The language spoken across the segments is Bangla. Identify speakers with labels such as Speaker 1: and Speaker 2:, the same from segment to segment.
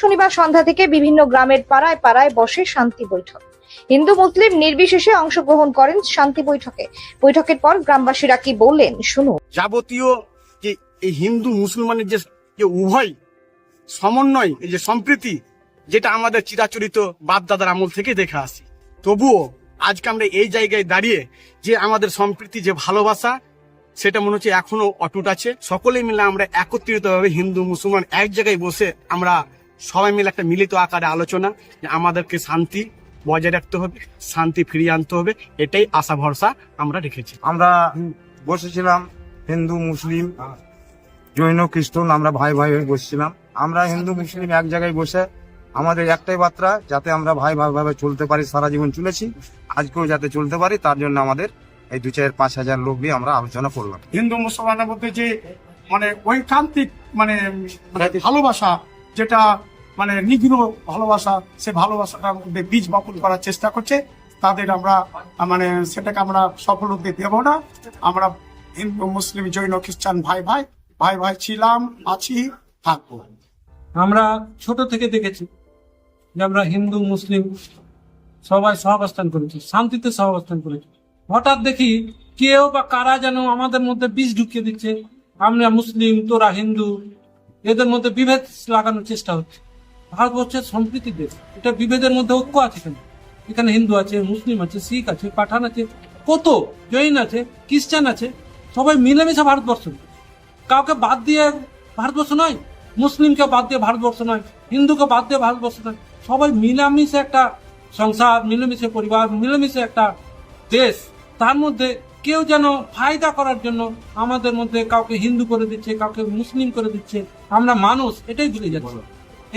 Speaker 1: শনিবার সন্ধ্যা থেকে বিভিন্ন গ্রামের পাড়ায় পাড়ায় বসে শান্তি বৈঠক। হিন্দু, মুসলিম নির্বিশেষে অংশগ্রহণ করেন শান্তি বৈঠকে। বৈঠকের পর গ্রামবাসীরা কি বললেন, শুনুন।
Speaker 2: যাবতীয় যে এই হিন্দু, মুসলমানের যে উভয় সমন্বয়, এই যে সম্প্রীতি, যেটা আমাদের চিরাচরিত বাপ দাদার আমল থেকে দেখে আসি। তবুও আজকে আমরা এই জায়গায় দাঁড়িয়ে যে আমাদের সম্প্রীতি, যে ভালোবাসা, সেটা মনে হচ্ছে এখনও অটুট আছে। সকলে মিলে আমরা একত্রিত ভাবে হিন্দু, মুসলমান এক জায়গায় বসে আমরা সবাই মিলে একটা মিলিত আকারে আলোচনা যে আমাদেরকে শান্তি বজায় রাখতে হবে শান্তি ফিরিয়ে আনতে হবে এটাই আশা ভরসা আমরা রেখেছি।
Speaker 3: আমরা বসেছিলাম হিন্দু মুসলিম জৈন খ্রিস্টান আমরা ভাই ভাই হয়ে বসেছিলাম। আমরা হিন্দু মুসলিম এক জায়গায় বসে আমাদের একটাই বার্তা যাতে আমরা ভাই ভাই ভাবে চলতে পারি সারা জীবন চলেছি আজকেও যাতে চলতে পারি তার জন্য আমাদের এই দু চার পাঁচ হাজার লোক নিয়ে আমরা আলোচনা করলাম।
Speaker 4: হিন্দু মুসলমানের মধ্যে যে মানে ঐকান্তিক মানে মানে ভালোবাসা যেটা মানে নিগ্ন ভালোবাসা, সে ভালোবাসাটার মধ্যে বীজ বপন করার চেষ্টা করছে। তাদের আমরা মানে সেটাকে আমরা সফল হতে দেব না। আমরা হিন্দু, মুসলিম, জৈন, খ্রিস্টান, ভাই ভাই ভাই ভাই ছিলাম, আছি, থাকব।
Speaker 5: আমরা ছোট থেকে দেখেছি যে আমরা হিন্দু, মুসলিম সবাই সহাবস্থান করেছি, শান্তিতে সহাবস্থান করেছি। হঠাৎ দেখি কেউ বা কারা যেন আমাদের মধ্যে বীজ ঢুকিয়ে দিচ্ছে। আমরা মুসলিম, তোরা হিন্দু, এদের মধ্যে বিভেদ লাগানোর চেষ্টা হচ্ছে। ভারতবর্ষের সম্প্রীতি দেশ। এটা বিভেদের মধ্যে ঐক্য আছে কেন? এখানে হিন্দু আছে, মুসলিম আছে, শিখ আছে, পাঠান আছে, কত জৈন আছে, খ্রিস্টান আছে, সবাই মিলেমিশে ভারতবর্ষ। কাউকে বাদ দিয়ে ভারতবর্ষ নয়, মুসলিমকে বাদ দিয়ে ভারতবর্ষ নয়, হিন্দুকে বাদ দিয়ে ভারতবর্ষ নয়, সবাই মিলামিশে একটা সংসার, মিলেমিশে পরিবার, মিলেমিশে একটা দেশ। তার মধ্যে কেউ যেন ফায়দা করার জন্য আমাদের মধ্যে কাউকে হিন্দু করে দিচ্ছে, কাউকে মুসলিম করে দিচ্ছে, আমরা মানুষ, এটাই ভুলে যাচ্ছি।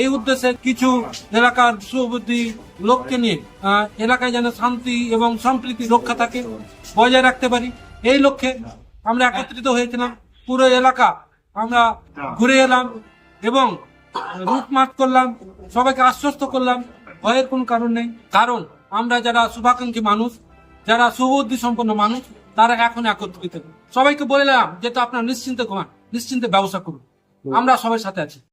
Speaker 5: এই উদ্দেশ্যে কিছু এলাকার সুবুদ্ধি লোককে নিয়ে এলাকায় যেন শান্তি এবং সম্প্রীতি রক্ষা থাকে বজায় রাখতে পারি। এই লক্ষ্যে আমরা একত্রিত হয়েছিলাম। পুরো এলাকা আমরা ঘুরে এলাম এবং রুটমাট করলাম। সবাইকে আশ্বস্ত করলাম। ভয়ের কোনো কারণ নেই। কারণ আমরা যারা শুভাকাঙ্ক্ষী মানুষ, যারা সুবুদ্ধি সম্পন্ন মানুষ, তারা এখন একত্রিত। সবাইকে বললাম যেটা আপনার নিশ্চিন্তে ঘুমান, নিশ্চিন্তে ব্যবসা করুন। আমরা সবাই সাথে আছি।